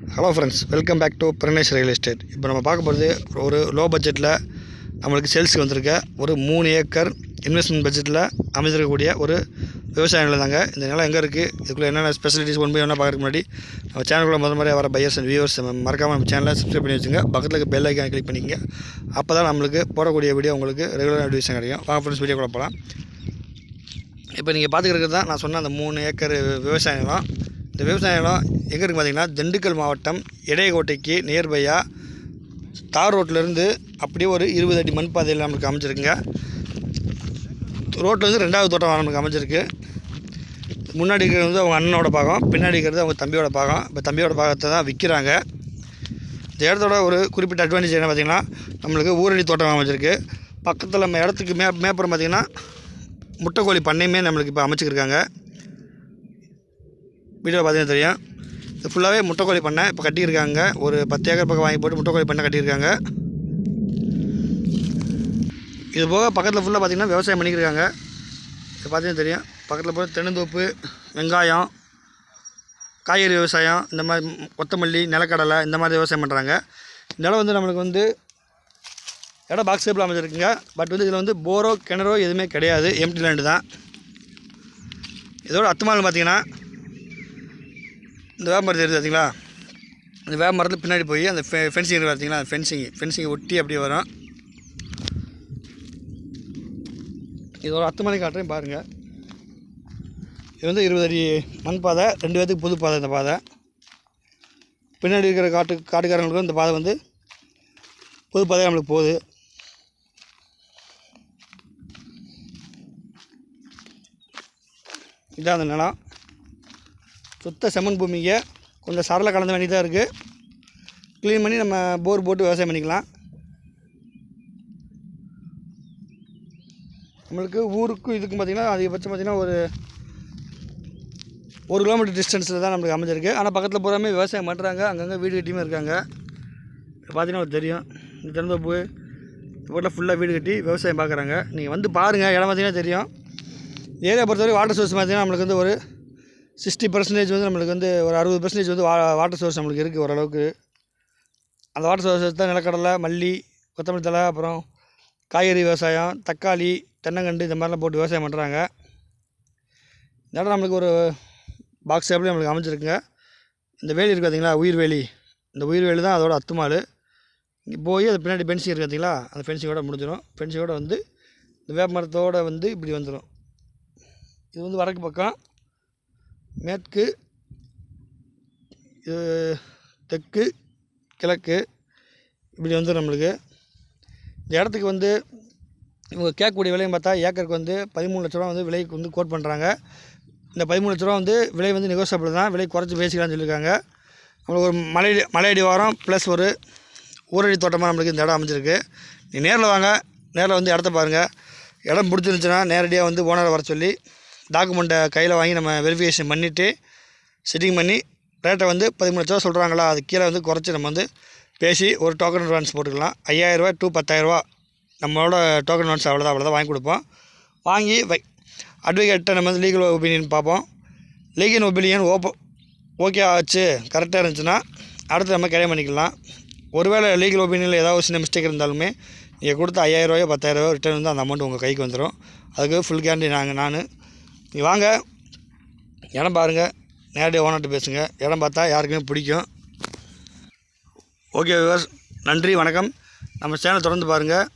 Hello friends welcome back to Pranesh real estate இப்போ நம்ம பார்க்க போகிறது ஒரு லோ பட்ஜெட்டில் நம்மளுக்கு சேல்ஸுக்கு வந்திருக்க ஒரு மூணு ஏக்கர் இன்வெஸ்ட்மெண்ட் பட்ஜெட்டில் அமைந்திருக்கக்கூடிய ஒரு விவசாய நிலம் தாங்க. இந்த நிலம் எங்கே இருக்குது இதுக்குள்ளே என்னென்ன ஸ்பெஷலிட்டிஸ் ஒன் பை ஒன்றா பார்க்குறதுக்கு முன்னாடி நம்ம சேனலுக்குள்ள முதல் முறையாக வர பையர்ஸ் அண்ட் வியூவர்ஸ் மறக்காமல் நம்ம சேனலை சப்ஸ்கிரைப் பண்ணி வச்சுங்க. பக்கத்தில் பெல் ஐக்கான் கிளிக் பண்ணிக்கங்க. அப்போ தான் நம்மளுக்கு போடக்கூடிய வீடியோ உங்களுக்கு ரெகுலர் நோட்டிஃபிகேஷன் கிடைக்கும். வாங்க ஃப்ரெண்ட்ஸ் வீடியோ கூட போகலாம் இப்போ நீங்கள் பார்த்துக்கிறது தான் நான் சொன்ன அந்த மூணு ஏக்கர் விவசாய நிலம். இந்த விவசாய நிலம் எங்கே இருக்குது பார்த்தீங்கன்னா திண்டுக்கல் மாவட்டம் இடையகோட்டைக்கு நியர்பையாக தார் ரோட்டிலேருந்து அப்படியே ஒரு இருபது அடி மண் பாதையில் நம்மளுக்கு அமைச்சிருக்குங்க ரோட்லேருந்து ரெண்டாவது தோட்டம் நம்மளுக்கு அமைஞ்சிருக்கு. முன்னாடி இருக்கிறது வந்து அவங்க அண்ணனோட பாகம் பின்னாடி இருக்கிறது அவங்க தம்பியோட பாகம். இப்போ தம்பியோட பாகத்தை தான் விற்கிறாங்க இந்த இடத்தோட ஒரு குறிப்பிட்ட அட்வான்டேஜ் என்ன பார்த்தீங்கன்னா நம்மளுக்கு ஊரடி தோட்டம் அமைஞ்சிருக்கு. பக்கத்தில் நம்ம இடத்துக்கு மே மேப்புறம் பார்த்திங்கன்னா முட்டைக்கோழி பண்ணையுமே நம்மளுக்கு இப்போ அமைச்சிருக்காங்க வீடியோவில் பார்த்தீங்கன்னா தெரியும். இது ஃபுல்லாகவே முட்டைக்கோழி பண்ணை. இப்போ கட்டியிருக்காங்க. ஒரு பத்து ஏக்கர் பக்கம் வாங்கி போட்டு முட்டைக்கோழி பண்ணை கட்டியிருக்காங்க. இது போக பக்கத்தில் ஃபுல்லாக பார்த்தீங்கன்னா விவசாயம் பண்ணியிருக்காங்க இது பார்த்தீங்கன்னா தெரியும். பக்கத்தில் போய் தென்னந்தோப்பு வெங்காயம் காய்கறி விவசாயம் இந்த மாதிரி கொத்தமல்லி நிலக்கடலை இந்த மாதிரி விவசாயம் பண்ணுறாங்க இந்த இடம் வந்து நம்மளுக்கு வந்து இடம் பாக்ஸ் ஷேப்பில் அமைச்சிருக்குங்க பட் வந்து இதில் வந்து போரோ கிணறோ எதுவுமே கிடையாது. எம்டி லேண்டு தான். இதோட அத்துமால் பார்த்தீங்கன்னா இந்த வேப்பமரம் தெரியுது பார்த்தீங்களா? இந்த வேப்பமரத்தில் பின்னாடி போய் அந்த ஃபெ ஃபென்சிங் இருக்குது பார்த்தீங்களா? அந்த ஃபென்சிங் ஃபென்சிங்கை ஒட்டி அப்படியே வரும். இது ஒரு அத்து மணி காட்டுறேன் பாருங்கள் இது வந்து இருபது அடி மண் பாதை ரெண்டு பேர்த்துக்கு புது பாதை இந்த பாதை. பின்னாடி இருக்கிற காட்டு காட்டுக்காரங்களுக்கும் இந்த பாதை வந்து புது பாதை நம்மளுக்கு போகுது. இதான் அந்த நிலம். சுத்த செம்மண் பூமிங்க கொஞ்சம் சரலை கலந்த வேண்டி தான் இருக்குது க்ளீன் பண்ணி நம்ம போர் போட்டு விவசாயம் பண்ணிக்கலாம். நம்மளுக்கு ஊருக்கும் இதுக்கும் பார்த்திங்கன்னா அதிகபட்சம் பார்த்திங்கன்னா ஒரு ஒரு கிலோமீட்டர் டிஸ்டன்ஸில் தான் நம்மளுக்கு அமைஞ்சிருக்கு. ஆனால் பக்கத்தில் பூராமே விவசாயம் பண்ணுறாங்க அங்கங்கே வீடு கட்டியுமே இருக்காங்க. பார்த்திங்கன்னா பார்த்தீங்கன்னா தெரியும். இந்த திறந்தப்பு இப்போ ஃபுல்லாக வீடு கட்டி விவசாயம் பார்க்குறாங்க நீங்கள் வந்து பாருங்கள் இடம் பார்த்தீங்கன்னா தெரியும். ஏரியா பொறுத்தவரை வாட்டர் சோர்ஸ் பார்த்தீங்கன்னா நம்மளுக்கு வந்து ஒரு சிக்ஸ்டி பர்சன்டேஜ் வந்து நம்மளுக்கு வந்து ஒரு அறுபது பர்சன்டேஜ் வந்து வா வாட்டர் சோர்ஸ் நம்மளுக்கு இருக்குது ஓரளவுக்கு. அந்த வாட்டர் சோர்ஸ் தான் நிலக்கடலை மல்லி கொத்தமல்லி தழை அப்புறம் காய்கறி விவசாயம் தக்காளி தென்னங்கண்டு இந்த மாதிரிலாம் போட்டு விவசாயம் பண்ணுறாங்க இந்த இடம் நம்மளுக்கு ஒரு பாக்ஸ் ஷேப்லேயும் நம்மளுக்கு அமைஞ்சிருக்குங்க. இந்த வேலி இருக்குது பார்த்தீங்களா உயிர் வேலி. இந்த உயிர் வேலி தான் அதோட அத்துமாள் இங்கே போய் அது பின்னாடி ஃபென்சிங் இருக்குது பார்த்தீங்களா அந்த ஃபென்சிங்கோட முடிஞ்சிடும் ஃபென்சிங்கோட வந்து இந்த வேப்ப மரத்தோடு வந்து இப்படி வந்துடும் இது வந்து வடக்கு பக்கம். மேற்கு தெற்கு கிழக்கு இப்படி வந்து நம்மளுக்கு. இந்த இடத்துக்கு வந்து இவங்க கேட்கக்கூடிய விலையும் பார்த்தா ஏக்கருக்கு வந்து பதிமூணு லட்ச ரூபா வந்து விலைக்கு வந்து கோட் பண்ணுறாங்க இந்த பதிமூணு லட்ச ரூபா வந்து விலை வந்து நெகோசியபிள் தான். விலை குறைச்சி பேசிக்கலாம்னு சொல்லியிருக்காங்க. நம்மளுக்கு ஒரு மலை மலையடி வாரம் ப்ளஸ் ஒரு ஊரடி தோட்டமாக நம்மளுக்கு இந்த இடம் அமைஞ்சிருக்கு. நீ நேரில் வாங்க. நேரில் வந்து இடத்த பாருங்கள் இடம் பிடிச்சிருந்துச்சுன்னா நேரடியாக வந்து ஓனரை வர சொல்லி டாக்குமெண்ட்டை கையில் வாங்கி நம்ம வெரிஃபிகேஷன் பண்ணிவிட்டு செட்டிங் பண்ணி ரேட்டை வந்து பதிமூணு லட்ச ரூபா சொல்கிறாங்களா அது கீழே வந்து குறைச்சி நம்ம வந்து பேசி ஒரு டோக்கன் அட்வான்ஸ் போட்டுக்கலாம். ஐயாயிரரூவா டூ பத்தாயிரரூவா நம்மளோட டோக்கன் அட்வான்ஸ் அவ்வளோதான் அவ்வளோதான் வாங்கி கொடுப்போம். வாங்கி வை அட்வொகேட்டை நம்ம வந்து லீகல் ஒப்பீனியன் பார்ப்போம். லீகல் ஒப்பீனியன் ஓப்போ ஓகே ஆச்சு கரெக்டாக இருந்துச்சுன்னா அடுத்து நம்ம கிளைம் பண்ணிக்கலாம். ஒருவேளை லீகல் ஒப்பீனியனில் ஏதாவது ஒரு சின்ன மிஸ்டேக் இருந்தாலுமே நீங்கள் கொடுத்த ஐயாயிரரூவாயோ பத்தாயிரரூவாயோ ரிட்டர்ன் வந்து அந்த அமௌண்ட் உங்கள் கைக்கு வந்துடும் அதுக்கு ஃபுல் கேரண்டி நாங்கள் நான் நீ வாங்க. இடம் பாருங்கள் நேரடியாக ஓனர்கிட்ட பேசுங்க. இடம் பார்த்தா யாருக்குமே பிடிக்கும். ஓகே விவர்ஸ் நன்றி வணக்கம். நம்ம சேனல் தொடர்ந்து பாருங்கள்